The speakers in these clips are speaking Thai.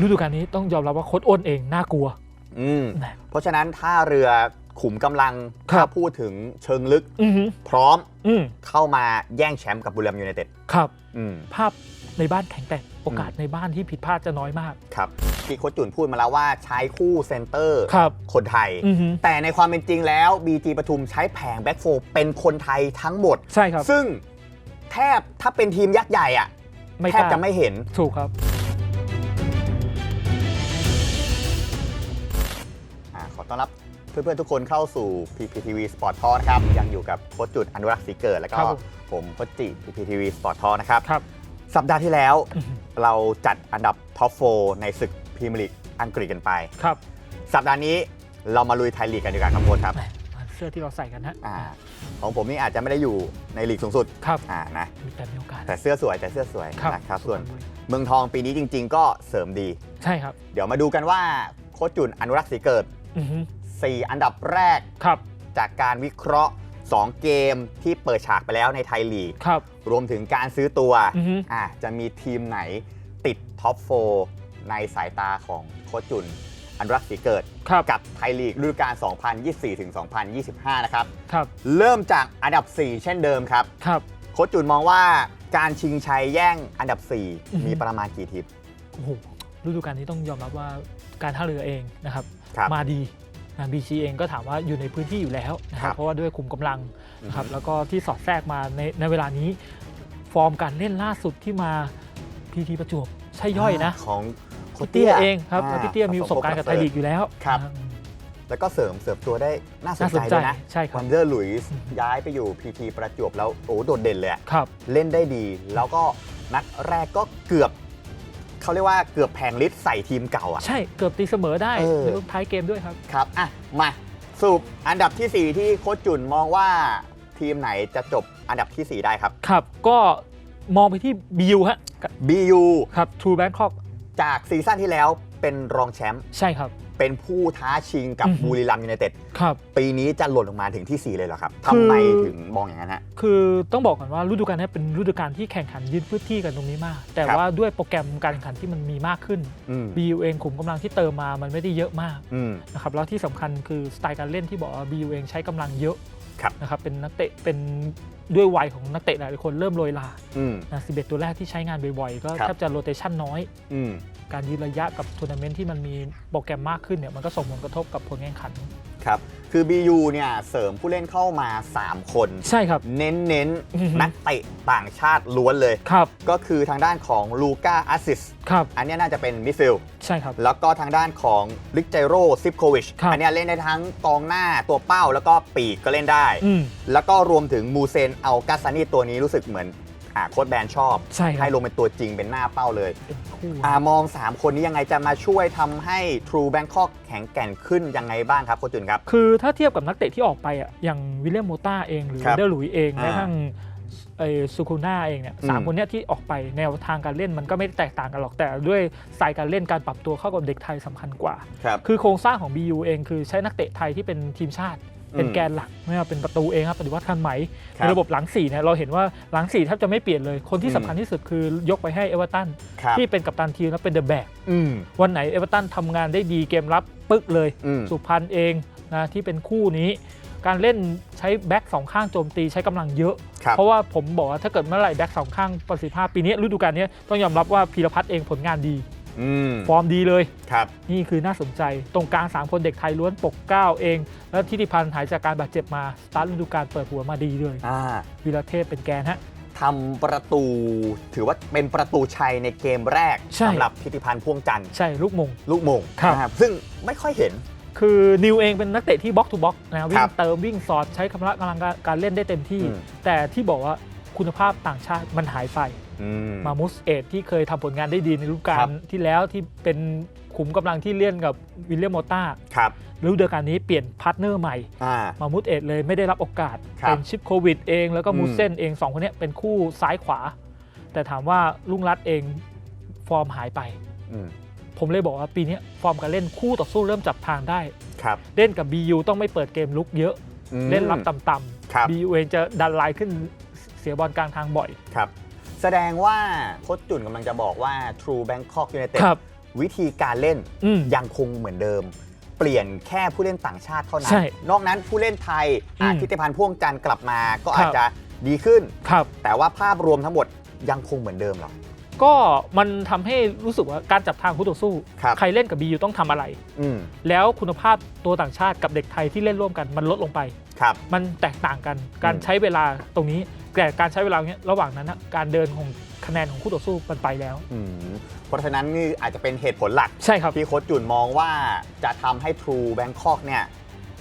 ฤดูกาลนี้ต้องยอมรับว่าโค้ชอ้นเองน่ากลัว อืมนะ เพราะฉะนั้นท่าเรือขุมกำลังครัถ้าบ พูดถึงเชิงลึก อือหือพร้อมอืมเข้ามาแย่งแชมป์กับบุรีรัมย์ยูไนเต็ดครับ อืม ภาพในบ้านแข็งแกร่งโอกาสในบ้านที่ผิดพลาดจะน้อยมาก ครับที่โค้ชจุนพูดมาแล้วว่าใช้คู่เซนเตอร์ครับ คนไทย อือหือแต่ในความเป็นจริงแล้ว BG ปทุมใช้แผงแบ็กโฟเป็นคนไทยทั้งหมด ใช่ครับซึ่งแทบถ้าเป็นทีมยักษ์ใหญ่อะไม่แทกบล้าจะไม่เห็น ถูกครับ ต้อนรับเพื่อนๆทุกคนเข้าสู่ PPTV Sport Talk นะครับ ยังอยู่กับโค้ชจุดอนุรักษ์ศรีเกิด แล้วก็ครับผม ผมโค้ชจิ PPTV Sport Talk นะครับ ครับ สัปดาห์ที่แล้วอือหือเราจัดอันดับท็อป4ในศึกพรีเมียร์ลีกอังกฤษกันไป ครับ สัปดาห์นี้เรามาลุยไทยลีกกันดีกว่าครับโค้ชครับแหมเสื้อที่เราใส่กันฮะอ่าของผมนี่อาจจะไม่ได้อยู่ในลีกสูงสุดครับอ่านะมีแต่มีโอกาส แต่เสื้อสวยแต่เสื้อสวยครับ นะครับส่วนเมืองทองปีนี้จริง ๆ ก็เสริมดี ใช่ครับ เดี๋ยวมาดูกันว่าโค้ชจุนอนุรักษ์ศรีเกิดอือหือ 4 อันดับแรกครับจากการวิเคราะห์ 2 เกมที่เปิดฉากไปแล้วในไทยลีกครับรวมถึงการซื้อตัวอือฮึอะจะมีทีมไหนติดท็อป4ในสายตาของโค้ชจุนอนุรักษ์ศรีเกิดครับกับไทยลีกฤดูกาล 2024 ถึง 2025 นะครับครับ เริ่มจากอันดับ 4 เช่นเดิมครับครับโค้ชจุนมองว่าการชิงชัยแย่งอันดับอือฮึ4มีประมาณกี่ทีมโอ้โหฤดูกาลนี้ต้องยอมรับว่าการท่าเรือเองนะครับ ครับมาดีนะบีชีเองก็ถามว่าอยู่ในพื้นที่อยู่แล้วนะคครัรับบเพราะว่าด้วยคุมกำลังนะครับอือฮึแล้วก็ที่สอดแทรกมาในในเวลานี้ฟอร์มการเล่นล่าสุดที่มาพีทีประจวบใช่ย่อยนะของโค้พี่ชเตี้ยเองครับาพี่เตี้ยมีประสบการณ์กับไทยลีกอยู่แล้วครับ นะ แล้วก็เสริมเสริมตัวได้น่าสนน่าสใจนใจด้วยนะใช่ครัวับนเดอร์หลุยส์อืมย้ายไปอยู่พีทีประจวบแล้วโอ้โดดเด่นเลยอะครับ เล่นได้ดี แล้วก็นัดแรกก็เกือบ เขาเรียกว่าเกือบแพงลิสใส่ทีมเก่าอะ ใช่เกือบตีเสมอได้เออ ในท้ายเกมด้วยครับ ครับอะมาสรุปอันดับทีสี่ 4 ที่โค้ชจุนมองว่าทีมไหนจะจบอันดับทีสี่ 4 ได้ครับ ครับก็มองไปที่บิวฮะ BU ครับ True Bangkok จากซีซั่นที่แล้วเป็นรองแชมป์ใช่ครับ เป็นผู้ท้าชิงกับอือฮึ บุรีรัมย์ยูไนเต็ดครับ ปีนี้จะหล่นลงมาถึงที่4เลยเหรอครับคืทำอไมถึงมองอย่างนั้นฮะ คือต้องบอกก่อนว่าฤดูกาลนี้เป็นฤดูกาลที่แข่งขันยืนพื้นที่กันตรงนี้มาก แต่ครับ ว่าด้วยโปรแกรมการแข่งขันที่มันมีมากขึ้นอืม BU เองขุมกำลังที่เติมมามันไม่ได้เยอะมากอืมนะครับแล้วที่สำคัญคือสไตล์การเล่นที่บอกว่า BU เองใช้กำลังเยอะครับ นะครับเป็นนักเตะเป็นด้วยวัยของนักเตะหลายๆคนเริ่มโรยลาอืมนะ11ตัวแรกที่ใช้งานบ่อยๆ ก็ครับแทบจะโรเตชันน้อยอืมการยืนระยะกับทัวร์นาเมนต์ที่มันมีโปรแกรมมากขึ้นเนี่ยมันก็ส่งผลกระทบกับผลแข่งขัน ครับ คือ BU เนี่ยเสริมผู้เล่นเข้ามา 3 คน ใช่ครับ เน้นเน้นๆอือฮึนักเตะต่างชาติล้วนเลย ครับก็คือทางด้านของลูก้าอาซิส ครับอันเนี้ยน่าจะเป็นมิดฟิลด์ใช่ครับ แล้วก็ทางด้านของลิกเจโรซิปโควิช ครับ อัเนี้ยเล่นได้ทั้งกองหน้าตัวเป้าแล้วก็ปีกก็เล่นได้ อืม แล้วก็รวมถึงมูเซนอัลกาซานีตัวนี้รู้สึกเหมือน อ่าโค้ดแบนชอบใช่ครับให้ลงเป็นตัวจริงเป็นหน้าเป้าเลยเป็นคู่อามอง 3 คนนี้ยังไงจะมาช่วยทำให้ True Bangkok แข็งแกร่งขึ้นยังไงบ้างครับโค้ชจุนครับ คือถ้าเทียบกับนักเตะที่ออกไปอะอย่างวิลเลียมโมต้าเองหรือครับเดอร์หลุยเองอ่าแม้กระทั่งไอ้ซูคูน่าเองเนี่ยสามอืมคนเนี้ยที่ออกไปแนวทางการเล่นมันก็ไม่ได้แตกต่างกันหรอกแต่ด้วยสไตล์การเล่นการปรับตัวเข้ากับเด็กไทยสำคัญกว่า ครับ คือโครงสร้างของ BU เองคือใช้นักเตะไทยที่เป็นทีมชาติ เป็นอืมแกนหลักไม่ว่าเป็นประตูเองครับปฏิวัติทันไหมครับในระบบหลังสี่เนี่ยเราเห็นว่าหลังสี่แทบจะไม่เปลี่ยนเลยคนที่อืมสำคัญที่สุดคือยกไปให้เอเวอร์ตันครับที่เป็นกัปตันทีมและเป็นเดอะแบกอืมวันไหนเอเวอร์ตันทำงานได้ดีเกมรับปึ๊กเลยอืมสุพรรณเองนะที่เป็นคู่นี้การเล่นใช้แบ็กสองข้างโจมตีใช้กำลังเยอะครับเพราะว่าผมบอกว่าถ้าเกิดเมื่อไหร่แบ็กสองข้างประสิทธิภาพปีนี้ฤดูกาลนี้ต้องยอมรับว่าพีรพัฒน์เองผลงานดีอืม ฟอร์มดีเลยครับ นี่คือน่าสนใจ ตรงกลาง 3 คนเด็กไทยล้วนปกเกล้าเอง แล้วทิติพันธ์หายจากการบาดเจ็บมา สตาร์ทฤดูกาลเปิดหัวมาดีเลยอ่าวีรเทพเป็นแกนฮะทำประตูถือว่าเป็นประตูชัยในเกมแรกใช่สำหรับทิติพันธ์พ่วงจันทร์ใช่ลูกมงลูกโมงครับนะครับซึ่งไม่ค่อยเห็นคือนิวเองเป็นนักเตะที่บล็อกทูบล็อกนะวิ่ครังบเติมวิ่งสอดใช้กำลังกำลังการเล่นได้เต็มที่อืมแต่ที่บอกว่า คุณภาพต่างชาติมันหายไป อืม มามุสเอตที่เคยทำผลงานได้ดีในฤดูกาครัลบ ที่แล้วที่เป็นขุมกำลังที่เล่นกับวิลเลียมโมต้าครับฤดูกาลนี้เปลี่ยนพาร์ทเนอร์ใหม่ อ่า มามุสเอตเลยไม่ได้รับโอกาส ครับเป็นชิปโควิดเองแล้วก็อืมมูเซนเองสองคนเนี้ยเป็นคู่ซ้ายขวา แต่ถามว่าลุงรัตเองฟอร์มหายไปอืมผมเลยบอกว่าปีเนี้ยฟอร์มการเล่นคู่ต่อสู้เริ่มจับทางได้ ครับเล่นกับ BU ต้องไม่เปิดเกมลุกเยอะ อืม เล่นรับต่ำครับ ๆ BU เองจะดันไลน์ขึ้นเสียบอลกลางทางบ่อย ครับ แสดงว่าโค้ชจุนกำลังจะบอกว่า True Bangkok United ครับวิธีการเล่นอืมยังคงเหมือนเดิม เปลี่ยนแค่ผู้เล่นต่างชาติเท่านั้ใช่นนอกนั้นผู้เล่นไทยอะอืมทิติพันธ์พ่วงจันทร์กลับมาก็ครับ อาจจะดีขึ้น ครับ แต่ว่าภาพรวมทั้งหมดยังคงเหมือนเดิมเหรอ ก็มันทำให้รู้สึกว่าการจับทางคู่ต่อสู้ ครับ ใครเล่นกับบียูต้องทำอะไร อืม แล้วคุณภาพตัวต่างชาติกับเด็กไทยที่เล่นร่วมกันมันลดลงไป ครับ มันแตกต่างกันการอืมใช้เวลาตรงนี้แต่การใช้เวลาเนี้ยระหว่างนั้นนะการเดินของคะแนนของคู่ต่อสู้มันไปแล้ว อืมเพราะฉะนั้นนี่อาจจะเป็นเหตุผลหลัก ใช่ครับ ที่โค้ชจุนมองว่าจะทำให้ True Bangkok เนี่ย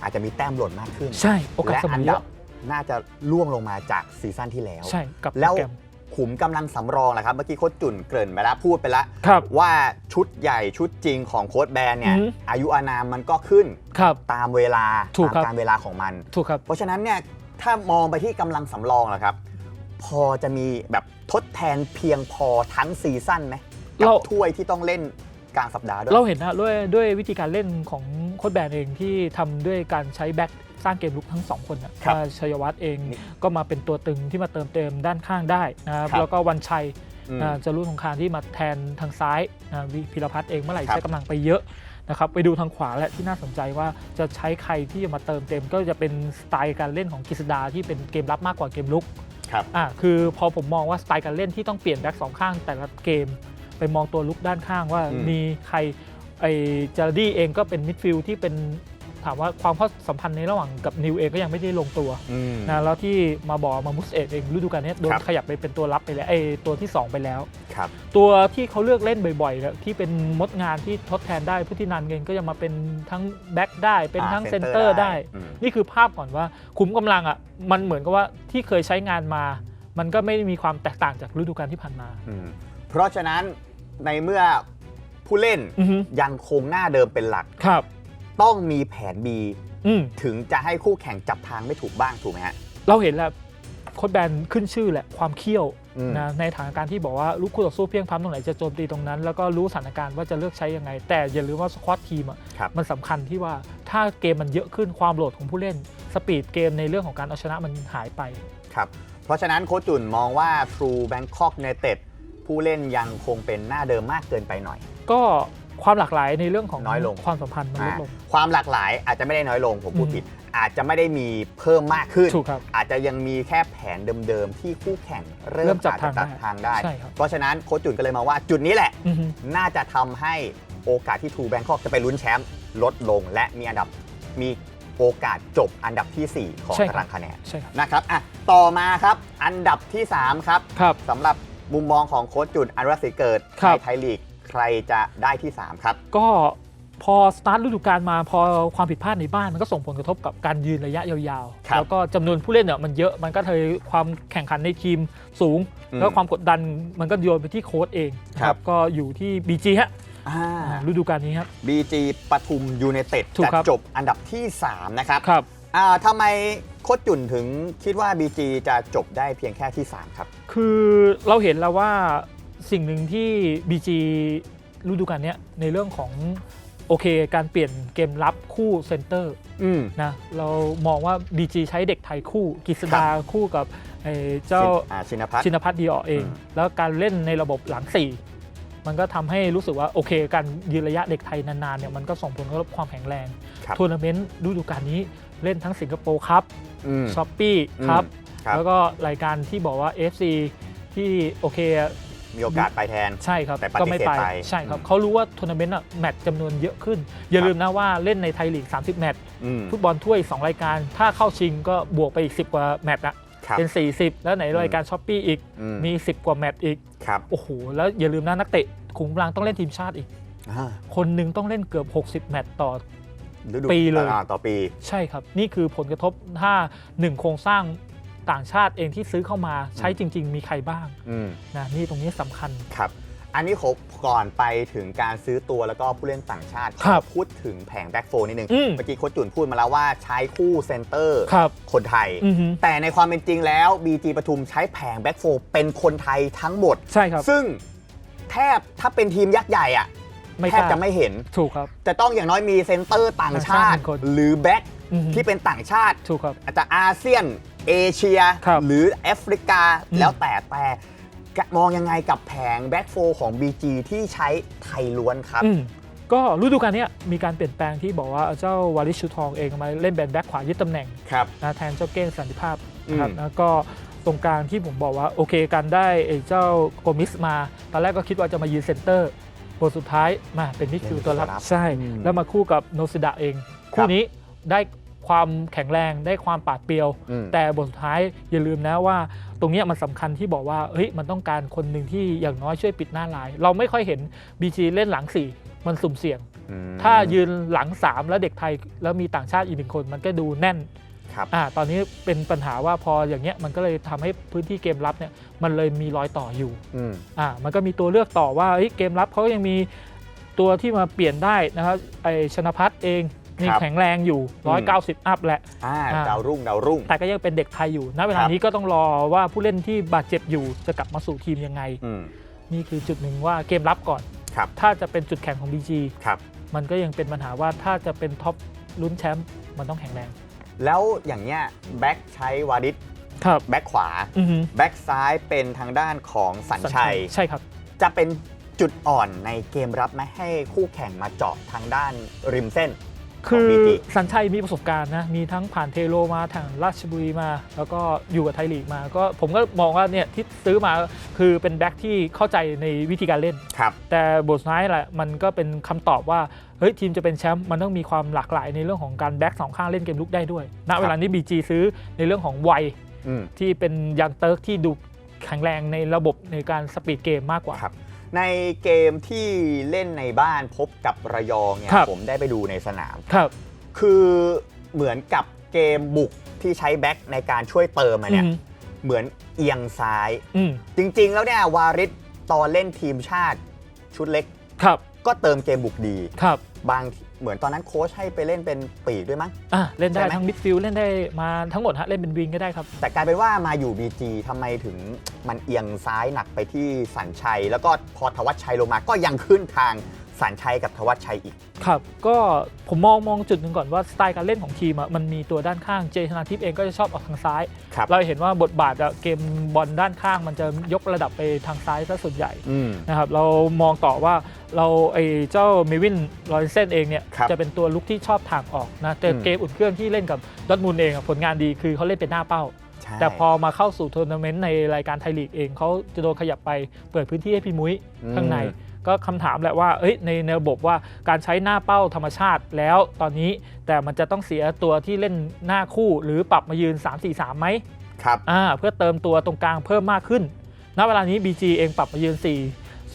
อาจจะมีแต้มหล่นมากขึ้น ใช่โอกาสและเสมอัอนเยดับอะน่าจะล่วงลงมาจากซีซั่นที่แล้ว ใช่กับแล้วโปรกรม ขุมกำลังสำรองแหละครับ เมื่อกี้โค้ชจุนเกริ่นไปแล้วพูดไปแล้วครับว่าชุดใหญ่ชุดจริงของโค้ชแบนเนี่ยอือฮึ อายุอานามมันก็ขึ้นครับ ตามเวลาถูกตามครับ การเวลาของมัน ถูกครับ เพราะฉะนั้นเนี่ยถ้ามองไปที่กำลังสำรองล่ะครับ พอจะมีแบบทดแทนเพียงพอทั้งซีซั่นไหมกัเรา ถ้วยที่ต้องเล่นกลางสัปดาห์ด้วย เราเห็นนะด้วยด้วยวิธีการเล่นของโค้ชแบนเองที่ทำด้วยการใช้แบ็ก สร้างเกมลุกทั้งสองคนนะครับว่าชัยวัฒน์เองนี่ก็มาเป็นตัวตึงที่มาเติมเต็มด้านข้างได้นะครับครับแล้วก็วันชัยอืมอ่าจะรู้สงครามที่มาแทนทางซ้ายนะวิพิรพัฒน์เองเมื่อไหร่ครับใช้กำลังไปเยอะนะครับไปดูทางขวาแหละที่น่าสนใจว่าจะใช้ใครที่จะมาเติมเต็ม ก็จะเป็นสไตล์การเล่นของกฤษดาที่เป็นเกมรับมากกว่าเกมลุกครับอะคือพอผมมองว่าสไตล์การเล่นที่ต้องเปลี่ยนแบ็กสองข้างแต่ละเกม ไปมองตัวลุกด้านข้างว่าอืมมีใครไอ้จาร์ดี้เองก็เป็นมิดฟิลด์ที่เป็น ถามว่าความเข้าสัมพันธ์ในระหว่างกับนิวเองก็ยังไม่ได้ลงตัวอืม นะแล้วที่มาบอกมามุสเอตเองฤดูกาลนี้โดนครับ ขยับไปเป็นตัวรับไปแล้วไอ้ตัวที่2ไปแล้ว ครับ ตัวที่เขาเลือกเล่นบ่อยๆเนี่ยที่เป็นมดงานที่ทดแทนได้พุทธินันเองก็ยังมาเป็นทั้งแบ็กได้เป็นอ่าทั้ง center เซนเตอร์ได้ได้อืมนี่คือภาพก่อนว่าคุ้มกำลังอะมันเหมือนกับว่าที่เคยใช้งานมา มันก็ไม่ได้มีความแตกต่างจากฤดูกาลที่ผ่านมาอืมเพราะฉะนั้นในเมื่อผู้เล่นอือฮึยังคงหน้าเดิมเป็นหลัก ครับ ต้องมีแผน B อืมถึงจะให้คู่แข่งจับทางไม่ถูกบ้างถูกไหมฮะ เราเห็นแล้วโค้ชแบนขึ้นชื่อแหละความเขี้ยวอืม นะในฐานการณ์ที่บอกว่าลูกคู่ต่อสู้เพียงพร้ำตรงไหนจะโจมตีตรงนั้น แล้วก็รู้สถานการณ์ว่าจะเลือกใช้ยังไง แต่อย่าลืมว่าสควอตทีมอะครับ มันสำคัญที่ว่าถ้าเกมมันเยอะขึ้นความโหลดของผู้เล่น สปีดเกมในเรื่องของการเอาชนะมันหายไป ครับ เพราะฉะนั้นโค้ชจุนมองว่า True Bangkok United ผู้เล่นยังคงเป็นหน้าเดิมมากเกินไปหน่อย ก็ ความหลากหลายในเรื่องของน้อยลง ความสัมพันธ์มันลดลงอ่าความหลากหลายอาจจะไม่ได้น้อยลงผมพูดอืมผิด อาจจะไม่ได้มีเพิ่มมากขึ้น ถูกครับอาจจะยังมีแค่แผนเดิมๆที่คู่แข่งเริ่เริ่มมจับอาจจะทางจับได้ทางได้ ใช่ครับ เพราะฉะนั้นโค้ชจุนก็เลยมองว่าจุดนี้แหละ อือฮึ น่าจะทำให้โอกาสที่ True Bangkok จะไปลุ้นแชมป์ลดลง และมีอันดับมีโอกาสจบอันดับทีสี่4 ของใช่ตาครับรางคะแนนใช่ครับนะครับอะต่อมาครับ อันดับที่ 3 ครับครับ สำหรับมุมมองของโค้ชจุนอันรัสิเกิดครับ ในไทยลีก ใครจะได้ที่ 3 ครับ ก็พอสตาร์ทฤดูกาลมาพอความผิดพลาดในบ้านมันก็ส่งผลกระทบกับการยืนระยะยาวครับๆแล้วก็จำนวนผู้เล่นเนี่ยมันเยอะมันก็เลยความแข่งขันในทีมสูงอืมแล้วความกดดันมันก็โยนไปที่โค้ชเองครับก็อยู่ที่ BG ฮะอ่าฤดูกาลนี้ครับ BG ปทุมยู n นเต็ดถูกจะครับจบอันดับที่ 3 นะครับครับอ่าทำไมโค้ชจุนถึงคิดว่า BG จะจบได้เพียงแค่ที่ 3 ครับ คือเราเห็นแล้วว่า สิ่งหนึ่งที่ BG ฤดูกาลเนี้ยในเรื่องของโอเค การเปลี่ยนเกมรับคู่เซนเตอร์อืม นะเรามองว่า BG ใช้เด็กไทยคู่กฤษดาคู่กับไอ้เจ้า อ่าชินพัฒน์ ชินพัฒน์ดีออกเอง อืม แล้วการเล่นในระบบหลัง4มันก็ทำให้รู้สึกว่า โอเค การยืนระยะเด็กไทยนานๆเนี่ยมันก็ส่งผลกระทบความแข็งแรงครับทัวร์นาเมนต์ฤดูกาลนี้เล่นทั้งสิงคโปร์ครับอืม ช้อปปี้อืมครับครับ แล้วก็รายการที่บอกว่า FC ที่โอเค มีโอกาสไปแทน ใช่ครับ แต่ปฏิเสธก็ไม่ไป ไปใช่ครับ อืม เขารู้ว่าทัวร์นาเมนต์อะแมตช์จำนวนเยอะขึ้น อย่าลืมนะว่าเล่นในไทยลีก 30 แมตช์อืม ฟุตบอลถ้วย 2 รายการ ถ้าเข้าชิงก็บวกไปอีก 10 กว่าแมตช์อะครับเป็น 40 แล้วไหนรายการช้อปปี้อีก อืม มี 10 กว่าแมตช์อีก ครับโอ้โห แล้วอย่าลืมนะนักเตะขุมกำลังต้องเล่นทีมชาติอีก อ่าคนหนึ่งต้องเล่นเกือบ 60 แมตช์ต่อ ฤดูปีเลย อ่าต่อปี ใช่ครับ นี่คือผลกระทบถ้าหนึ่งโครงสร้าง ต่างชาติเองที่ซื้อเข้ามาใช้จริง ๆ มีใครบ้างอืมนะนี่ตรงนี้สำคัญ ครับ อันนี้ขอก่อนไปถึงการซื้อตัวแล้วก็ผู้เล่นต่างชาติครับขอพูดถึงแผงแบ็กโฟนิดนึง อืม เมื่อกี้โค้ชจุนพูดมาแล้วว่าใช้คู่เซนเตอร์ครับ คนไทย อือฮึ แต่ในความเป็นจริงแล้ว BG ปทุมใช้แผงแบ็กโฟเป็นคนไทยทั้งหมด ใช่ครับซึ่งแทบถ้าเป็นทีมยักษ์ใหญ่อะไม่แทกบล้าจะไม่เห็น ถูกครับ จะต้องอย่างน้อยมีเซนเตอร์ต่างชาต่างชาติติหนึ่งคนหรือแบ็กอือฮึ ที่เป็นต่างชาติ ถูกครับ อาจจะอาเซียน เอเชีย ครับหรือแอฟริกาอืมแล้วแต่แต่มองยังไงกับแผงแบ็กโฟของ BG ที่ใช้ไทยล้วนครับ อืมก็ฤดูกาลเนี้ยมีการเปลี่ยนแปลงที่บอกว่าเจ้าวาริชชูทองเองมาเล่นแบนแบ็คขวายึดตำแหน่งครับ นะแทนเจ้าเก้งสันติภาพนะครับอืม แล้วก็ตรงกลางที่ผมบอกว่าโอเคการได้ไอ้เจ้าโกมิสมา ตอนแรกก็คิดว่าจะมายืนเซนเตอร์บทสุดท้ายมาเป็นมิดฟิลด์ตัวรับ ใช่อืมแล้วมาคู่กับโนซิดะเองครัคู่บนี้ได้ ความแข็งแรงได้ความปราดเปรียว อืม แต่บทสุดท้ายอย่าลืมนะว่า ตรงเนี้ยมันสำคัญที่บอกว่าเฮ้ยมันต้องการคนหนึ่งที่อย่างน้อยช่วยปิดหน้าลาย เราไม่ค่อยเห็น BG เล่นหลัง 4 มันสุ่มเสี่ยง อืมถ้ายืนหลัง 3 แล้วเด็กไทยแล้วมีต่างชาติอีกหนึ่งคนมันก็ดูแน่น ครับ อ่าตอนนี้เป็นปัญหาว่าพออย่างเงี้ยมันก็เลยทำให้พื้นที่เกมรับเนี่ยมันเลยมีรอยต่ออยู่อืม อ่ามันก็มีตัวเลือกต่อว่าเอ้ยเกมรับเขายังมีตัวที่มาเปลี่ยนได้นะครับไอชนพัฒน์เอง นี่ครับแข็งแรงอยู่อืม190 อัพแหละอ่าอ่าดาวรุ่งดาวรุ่ง แต่ก็ยังเป็นเด็กไทยอยู่ ณ เวลาครับนี้ก็ต้องรอว่าผู้เล่นที่บาดเจ็บอยู่จะกลับมาสู่ทีมยังไงอืมนี่คือจุดหนึ่งว่าเกมรับก่อนครับถ้าจะเป็นจุดแข็งของ BG ครับมันก็ยังเป็นปัญหาว่าถ้าจะเป็นท็อปลุ้นแชมป์มันต้องแข็งแรง แล้วอย่างเนี้ยแบ็กใช้วาดิสครับแบ็กขวาอือฮึแบ็กซ้ายเป็นทางด้านของสัญชัย ใช่ครับ จะเป็นจุดอ่อนในเกมรับไหมให้คู่แข่งมาเจาะทางด้านริมเส้น คือ BG สัญชัยมีประสบการณ์นะ มีทั้งผ่านเทโลมาทางราชบุรีมา แล้วก็อยู่กับไทยลีกมา ก็ผมก็มองว่าเนี่ยที่ซื้อมาคือเป็นแบ็คที่เข้าใจในวิธีการเล่นครับแต่บทสุดท้ายแหละมันก็เป็นคำตอบว่าเฮ้ยทีมจะเป็นแชมป์มันต้องมีความหลากหลายในเรื่องของการแบ็คสองข้างเล่นเกมลุกได้ด้วย ณ เวลานี้ BG ซื้อในเรื่องของวัยอืมที่เป็นยังเติร์กที่ดูแข็งแรงในระบบในการสปีดเกมมากกว่าครับ ในเกมที่เล่นในบ้านพบกับระยองเนี่ยครับ ผมได้ไปดูในสนาม ครับ คือเหมือนกับเกมบุกที่ใช้แบ็คในการช่วยเติมมาเนี่ยอืม เหมือนเอียงซ้าย อืมจริง ๆ แล้วเนี่ยวาริศตอนเล่นทีมชาติชุดเล็ก ครับก็เติมเกมบุกดี ครับ บาง เหมือนตอนนั้นโค้ชให้ไปเล่นเป็นปีกด้วยมั้ง อะเล่นได้ใช่ไหม ทั้งมิดฟิลด์เล่นได้มาทั้งหมดฮะเล่นเป็นวิงก็ได้ครับ แต่กลายเป็นว่ามาอยู่ BG ทำไมถึงมันเอียงซ้ายหนักไปที่สัญชัย แล้วก็พอทวัชชัยลงมาก็ยังขึ้นทาง สัญชัยกับทวัชชัยอีก ครับ ก็ผมมองมองจุดหนึ่งก่อนว่าสไตล์การเล่นของทีมอะมันมีตัวด้านข้างเจชนาทิพย์เองก็จะชอบออกทางซ้าย ครับเราเห็นว่าบทบาทอะเกมบอลด้านข้างมันจะยกระดับไปทางซ้ายซะส่วนใหญ่อืม นะครับเรามองต่อว่าเราไอ้เจ้าเมวินลอเรนเซนเองเนี่ยครับจะเป็นตัวลุกที่ชอบทางออกนะแต่อืม เกมอุ่นเครื่องที่เล่นกับดอร์ทมุนด์เองอะผลงานดีคือเขาเล่นเป็นหน้าเป้า ใช่ แต่พอมาเข้าสู่ทัวร์นาเมนต์ในรายการไทยลีกเองเขาจะโดนขยับไปเปิดพื้นที่ให้พี่มุ้ยอืมข้างใน ก็คำถามแหละว่าเอ้ยในในระบบว่าการใช้หน้าเป้าธรรมชาติแล้วตอนนี้แต่มันจะต้องเสียตัวที่เล่นหน้าคู่ หรือปรับมายืน 3-4-3ไหมครับอ่าเพื่อเติมตัวตรงกลางเพิ่มมากขึ้นณเวลานี้ BG เองปรับมายืน 4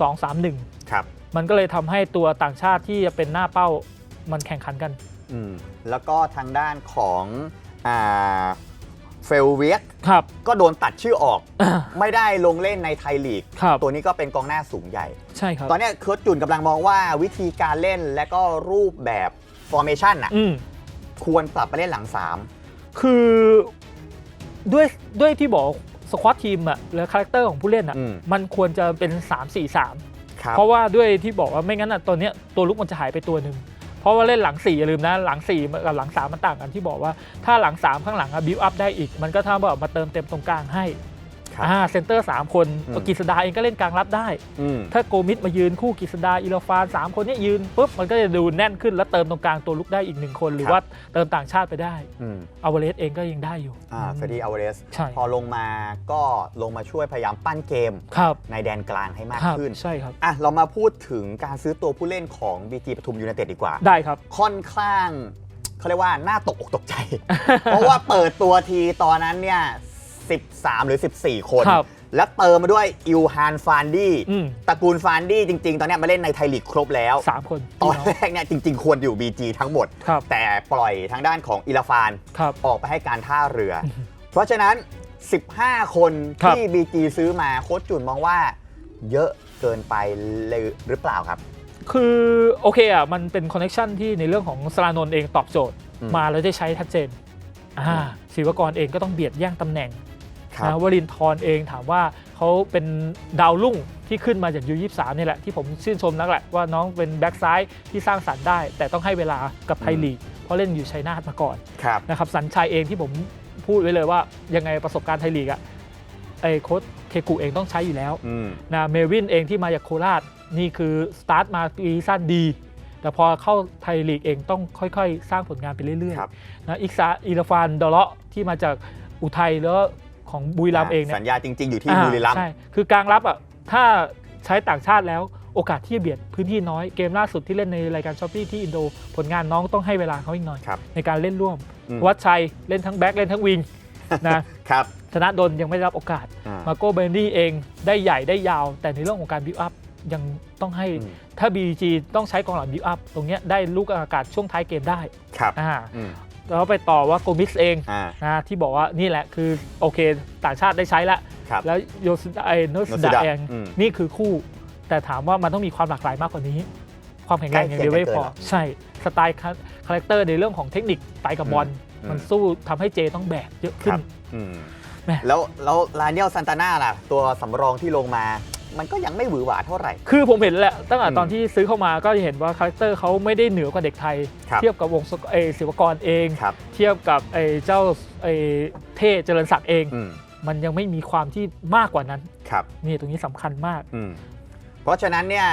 2 3 1 ครับ มันก็เลยทำให้ตัวต่างชาติที่จะเป็นหน้าเป้ามันแข่งขันกัน อืม แล้วก็ทางด้านของอ่าเฟลเวียก ครับ ก็โดนตัดชื่อออก ไม่ได้ลงเล่นในไทยลีก ครับตัวนี้ก็เป็นกองหน้าสูงใหญ่ ใช่ครับตอนเนี้ยโค้ชจุนกำลังมองว่าวิธีการเล่นและก็รูปแบบ formation อะอืม ควรปรับไปเล่นหลังคือด้วยด้วยที่บอกสควอตทีมอะหรือคาแรคเตอร์ของผู้เล่นอะอืม มันควรจะเป็น 3 4 3 3ครับ เพราะว่าด้วยที่บอกว่าไม่งั้นอะตัวเนี้ยตัวลุกมันจะหายไปตัวหนึ่ง เพราะว่าเล่นหลัง4อย่าลืมนะหลัง4กับหลัง3มันต่างกันที่บอกว่าถ้าหลัง3ข้างหลังอะบิวอัพได้อีก มันก็ถ้าแบบมาเติมเต็มตรงกลางให้ อ่าเซนเตอร์3คนอืมกฤษดาเองก็เล่นกลางรับได้อืมถ้าโกมิดมายืนคู่กฤษดาอิลฟานสามคนเนี้ยืนปุ๊บมันก็จะดูแน่นขึ้นแล้วเติมตรงกลางตัวลุกได้อีกหนึ่งคน หรือว่าเติมต่างชาติไปได้อืมอาวเลสเองก็ยังได้อยู่อ่าเฟรดดี้อเวเรสใช่พอลงมาก็ลงมาช่วยพยายามปั้นเกมครับในแดนกลางให้มากครับขึ้นใช่ครับอะเรามาพูดถึงการซื้อตัวผู้เล่นของ BG ปทุมยูไนเต็ดดีกว่าได้ครับค่อนข้างเขาเรียกว่าน่าตกอกตกใจ เพราะว่าเปิดตัวทีตอนนั้นเนี่ย 13 หรือ 14 คน ครับแล้วเติมมาด้วยอิลฮานฟานดี้อืม ตระกูลฟานดี้จริง ๆ ตอนเนี้ยมาเล่นในไทยลีกครบแล้ว สามคนตอนพี่แรกเนี่ยจริง ๆ ควรอยู่ BG ทั้งหมด ครับ แต่ปล่อยทางด้านของอิลฟาน ครับ ออกไปให้การท่าเรืออือฮึเพราะฉะนั้น 15 คนครับ ที่ BG ซื้อมาโค้ชจุนมองว่า เยอะเกินไปเลยหรือเปล่าครับ คือโอเคอะมันเป็นคอนเน t ชันที่ในเรื่องของสลานนท์เองตอบโจทย์ อืม มาแล้วได้ใช้ชัดเจนอ่าศิวกรเองก็ต้องเบียดแย่งตำแหน่งครับ นะวรินทร์เองถามว่าเขาเป็นดาวรุ่งที่ขึ้นมาจากยูยี่สามนี่แหละ ที่ผมชื่นชมนักแหละว่าน้องเป็นแบ็กซ้ายที่สร้างสรรค์ได้ แต่ต้องให้เวลากับไทยลีก เพราะเล่นอยู่ชัยนาทมาก่อนครับนะครับสัญชัยเองที่ผมพูดไว้เลยว่ายังไงประสบการณ์ไทยลีกอะไอ้โค้ชเคกุเองต้องใช้อยู่แล้วอืมนะเมวินเองที่มาจากโคราชนี่คือสตาร์ทมาปีสั้นดี แต่พอเข้าไทยลีกเองต้องค่อยๆ สร้างผลงานไปเรื่อยครับๆนะอิกซาอิราฟานดอเลาะที่มาจากอุทัยแล้ว ของบุรีรัมย์เองเนี่ยสัญญาจริง ๆ อยู่ที่อ่าบุรีรัมย์ใช่คือกลางรับอะถ้าใช้ต่างชาติแล้วโอกาสที่จะเบียดพื้นที่น้อยเกมล่าสุดที่เล่นในรายการช้อปปี้ที่อินโด ผลงานน้องต้องให้เวลาเขาอีกหน่อยครับในการเล่นร่วมอืมวัดชัยเล่นทั้งแบ็คเล่นทั้งวิงนะครับธนดลยังไม่ได้รับโอกาสอ่ามาโกเบนดี้เองได้ใหญ่ได้ยาว แต่ในเรื่องของการบิวอัพยังต้องให้อืมถ้า BG ต้องใช้กองหลังบิวอัพตรงเนี้ยได้ลูกอากาศช่วงท้ายเกมได้ครับอ่าอืม แล้วไปต่อว่าโกมิสเองอ่า นะที่บอกว่านี่แหละคือโอเคต่างชาติได้ใช้แล้ว ครับ แล้วโยสไอโนสโนสดาดาเองอืมนี่คือคู่ แต่ถามว่ามันต้องมีความหลากหลายมากกว่านี้ ความแข็งแรงอย่างเดียวไม่พอใกล้เคียงกันเกินเหรอใช่ สไตล์คาแรคเตอร์ในเรื่องของเทคนิคไปกับบอลอืม มันสู้ทำให้เจต้องแบกเยอะขึ้น อืมแหม่ แล้วแล้วลาเนียลซันตาน่าล่ะ ตัวสำรองที่ลงมา มันก็ยังไม่หวือหวาเท่าไหร่ คือผมเห็นแหละตั้งแต่อืมตอนที่ซื้อเข้ามาก็เห็นว่าคาแรคเตอร์เขาไม่ได้เหนือกว่าเด็กไทย ครับเทียบกับวงศกเออศิวกรเอง ครับ เทียบกับไอ้เจ้าไอ้เท่เจริญศักดิ์เอง อืมมันยังไม่มีความที่มากกว่านั้นครับ นี่ตรงนี้สำคัญมาก อืมเพราะฉะนั้นเนี่ย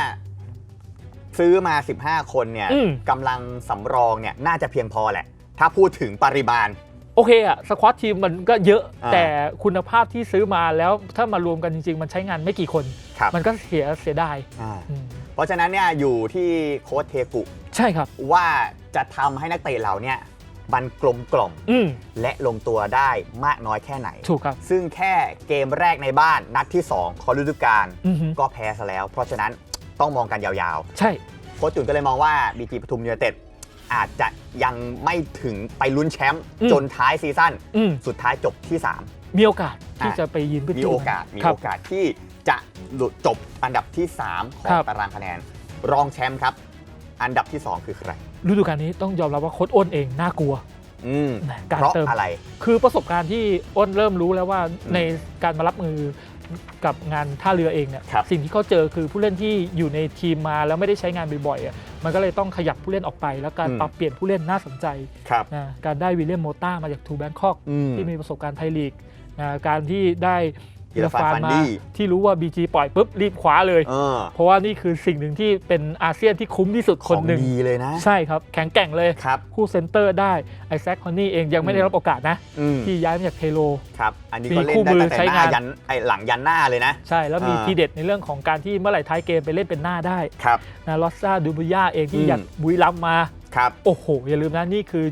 ซื้อมา 15 คนเนี่ยอืม กำลังสำรองเนี่ยน่าจะเพียงพอแหละ ถ้าพูดถึงปริมาณ โอเคอะสควอตทีมมันก็เยอะอ่าแต่คุณภาพที่ซื้อมาแล้วถ้ามารวมกันจริง ๆ มันใช้งานไม่กี่คน ครับ มันก็เสียเสียดายอ่าอืมเพราะฉะนั้นเนี่ยอยู่ที่โค้ชเทกุ ใช่ครับ ว่าจะทำให้นักเตะเหล่าเนี่ยมันกลมกล่อมอืมและลงตัวได้มากน้อยแค่ไหน ถูกครับซึ่งแค่เกมแรกในบ้านนัดที่ 2 ของฤดูกาลอือฮึก็แพ้ซะแล้ว เพราะฉะนั้นต้องมองกันยาวใช่ ๆ โค้ชจุนก็เลยมองว่าบีจีปทุมยูไนเต็ด อาจจะยังไม่ถึงไปลุ้นแชมป์อืม จนท้ายซีซั่นอืมสุดท้ายจบที่มีโอกาสที่อะจะไปยืนพื้น3มีที่ โอกาสมีครับโอกาสที่จะหลุดจบอันดับที่ 3 ของครับ ตารางคะแนน รองแชมป์ครับ อันดับที่ 2 คือใครฤดูกาลนี้ต้องยอมรับว่าโค้ชอ้นเองน่ากลัว อืมนะการเพราะเติม อะไร คือประสบการณ์ที่อ้นเริ่มรู้แล้วว่าอืมในการมารับมือ กับงานท่าเรือเองเนี่ยครับ สิ่งที่เขาเจอคือผู้เล่นที่อยู่ในทีมมาแล้วไม่ได้ใช้งานบ่อยๆอะมันก็เลยต้องขยับผู้เล่นออกไป แล้วการอืม ปรับเปลี่ยนผู้เล่นน่าสนใจครับ นะการได้วิลเลียมโมต้ามาจากทูแบงคอกอืม ที่มีประสบการณ์ไทยลีกนะการที่ได้ อิราฟานฟันมาดี้ที่รู้ว่า BG ปล่อยปุ๊บรีบคว้าเลย เออเพราะว่านี่คือสิ่งหนึ่งที่เป็นอาเซียนที่คุ้มที่สุดขคนองหนึ่ง ดีเลยนะ ใช่ครับแข็งแกร่งเลยครับ คู่เซนเตอร์ได้ไอแซคคอนนี่เองยังไม่ได้รับโอกาสนะ อืมที่ย้ายมาจากเทโล ครับ อันนี้มีก็เล่นคู่ได้มือตั้งแต่ใช้หน้างาน ยันไอหลังยันหน้าเลยนะ ใช่แล้วมีอ่า ทีเด็ดในเรื่องของการที่เมื่อไหร่ท้ายเกมไปเล่นเป็นหน้าได้ครับ นะลอสซาดูบุย่าเองที่อืม อยากบุยลัมย์มา ครับโอ้โห อย่าลืมนะ นี่คือ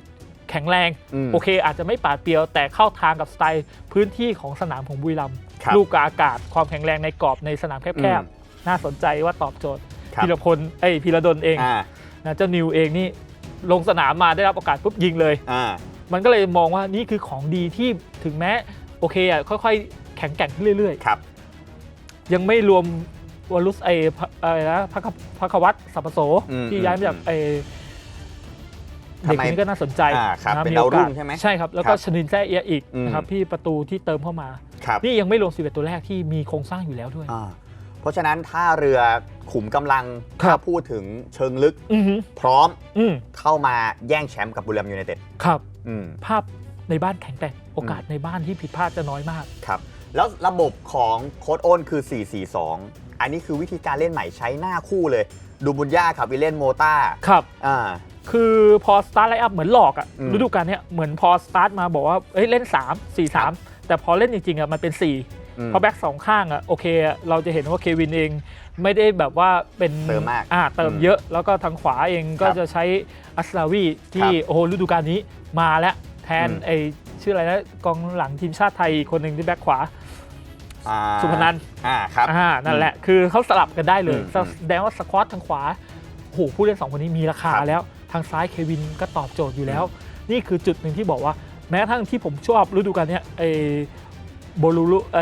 แข็งแรง มโอเค อาจจะไม่ปาดเปรียวแต่เข้าทางกับสไตล์พื้นที่ของสนามของบุรีรัมย์ครับ ลูกกับอากาศความแข็งแรงในกรอบในสนามแคอืบมๆน่าสนใจว่าตอบโจทย์ครับพีรพลเอ้ยพีรดลเองอ่านะเจ้านิวเองนี่ลงสนามมาได้รับโอกาสปุ๊บยิงเลยอ่ามันก็เลยมองว่านี่คือของดีที่ถึงแม้โอเคอะค่อยๆ แข็งแกร่งขึ้นเรื่อยครับๆยังไม่รวมวอลลุสไอพะอะไรนะพักพักวัตรสัปปโสอืมที่ย้ายมาจากอืมไอทำเด็กไมคนนี้ก็น่าสนใจอ่าครับะเป็นมีดาวโอกรุ่สงใช่ไหมใช่ครับ แล้วคก็รับชนินแซ่เอียอีกอืมนะครับที่ประตูที่เติมเข้ามา ครับนี่ยังไม่รวม11 ตัวแรกที่มีโครงสร้างอยู่แล้วด้วย อ่าเพราะฉะนั้นท่าเรือขุมกำลังครัถ้าบ พูดถึงเชิงลึกอือหือพร้อมอืมเข้ามาแย่งแชมป์กับบุรีรัมย์ยูไนเต็ดครับ อืม ภาพในบ้านแข็งแกร่งโอกาสในบ้านที่ผิดพลาดจะน้อยมาก ครับแล้วระบบของโค้ดอ้นคือ 4-4-2 อันนี้คือวิธีการเล่นใหม่ใช้หน้าคู่เลย ดูบุญญาครับวิลเลนโมต้าครับ อ่า คือพอสตาร์ทไลน์อัพเหมือนหลอกอะอืมฤดูกาลเนี้ยเหมือนพอสตาร์ทมาบอกว่าเอ้ยเล่น 3 4ครับ3 แต่พอเล่นจริงๆอะมันเป็น4อืมเพราะแบ็กสองข้างอะโอเคอะเราจะเห็นว่าเควินเองไม่ได้แบบว่าเป็นเติมมากอ่าเติมอืมเยอะแล้วก็ทางขวาเองก็ครับจะใช้อัสลาวีที่ครับโอ้โหฤดูกาลนี้มาแล้วแทนอืมไอชื่ออะไรนะกองหลังทีมชาติไทยอีกคนหนึ่งที่แบ็กขวาอ่าสุพนันท์อ่าครับอ่านั่นแหละคือเขาสลับกันได้เลยอืมแสดงว่าสควอตทางขวาโอ้โหผู้เล่นสองคนนี้มีราคาครับแล้วทางซ้ายเควินก็ตอบโจทย์อยู่แล้ว นี่คือจุดหนึ่งที่บอกว่า แม้กระทั่งที่ผมชอบฤดูกาลเนี้ยไอโบลูรุไอ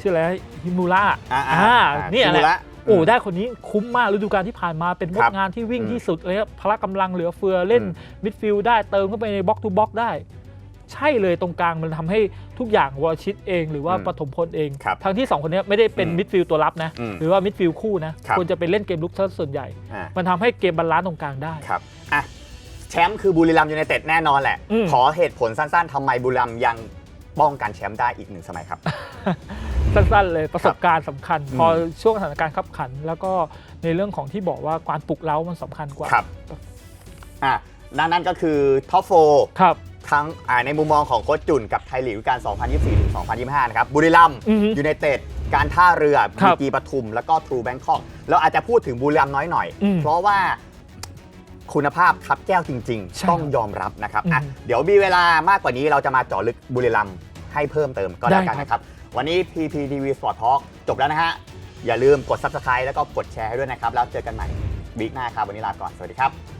ชื่ออะไรนะฮิมูระอ่าอ่าเนี่ยแหละคิมุระโอ้ได้คนนี้คุ้มมากฤดูกาลที่ผ่านมาเป็นมครัดบงานที่วิ่งอืมที่สุดเลยครับพละกำลังเหลือเฟือเล่นอืมมิดฟิลด์ได้เติมเข้าไปในบล็อกทูบล็อกได้ ใช่เลยตรงกลางมันทำให้ทุกอย่างวอลชิตเอง หรือว่าอืมปฐมพลเองครับทั้งที่ 2 คนเนี้ยไม่ได้เป็นอืมมิดฟิลด์ตัวรับนะอืมหรือว่ามิดฟิลด์คู่นะครับควรจะเป็นเล่นเกมลุกซะส่วนใหญ่อ่ามันทำให้เกมบาลานซ์ตรงกลางได้ครับอะ แชมป์คือบุรีรัมย์ยูไนเต็ดแน่นอนแหละ อืม ขอเหตุผลสั้นๆทำไมบุรีรัมย์ยังป้องกันแชมป์ได้อีกหนึ่งสมัยครับ สั้นๆเลยประสบการณ์สำคัญอืมพอช่วงสถานการณ์ขับขัน แล้วก็ในเรื่องของที่บอกว่าการปลุกเร้ามันสำคัญกว่าครับอะนั่นนั่นก็คือท็อปโฟครับ ทั้งอ่าในมุมมองของโค้ชจุนกับไทยลีกฤดูการ2024ถึง2025 นะครับ บุรีรัมย์อือฮึยูไนเต็ด การท่าเรือครับีบจีปทุม แล้วก็ทรูแบงคอก เราอาจจะพูดถึงบุรีรัมย์น้อยหน่อย อืมเพราะว่า คุณภาพทับแก้วจริง ใช่ๆ ต้องยอมรับนะครับอะอืมเดี๋ยวมีเวลามากกว่านี้เราจะมาเจาะลึกบุรีรัมย์ให้เพิ่มเติมก็แล้วกันได้ครับ นะครับ วันนี้ PPTV Sport Talk จบแล้วนะฮะ อย่าลืมกด Subscribe แล้วก็กดแชร์ให้ด้วยนะครับ แล้วเจอกันใหม่วีคหน้าครับ วันนี้ลาก่อน สวัสดีครับ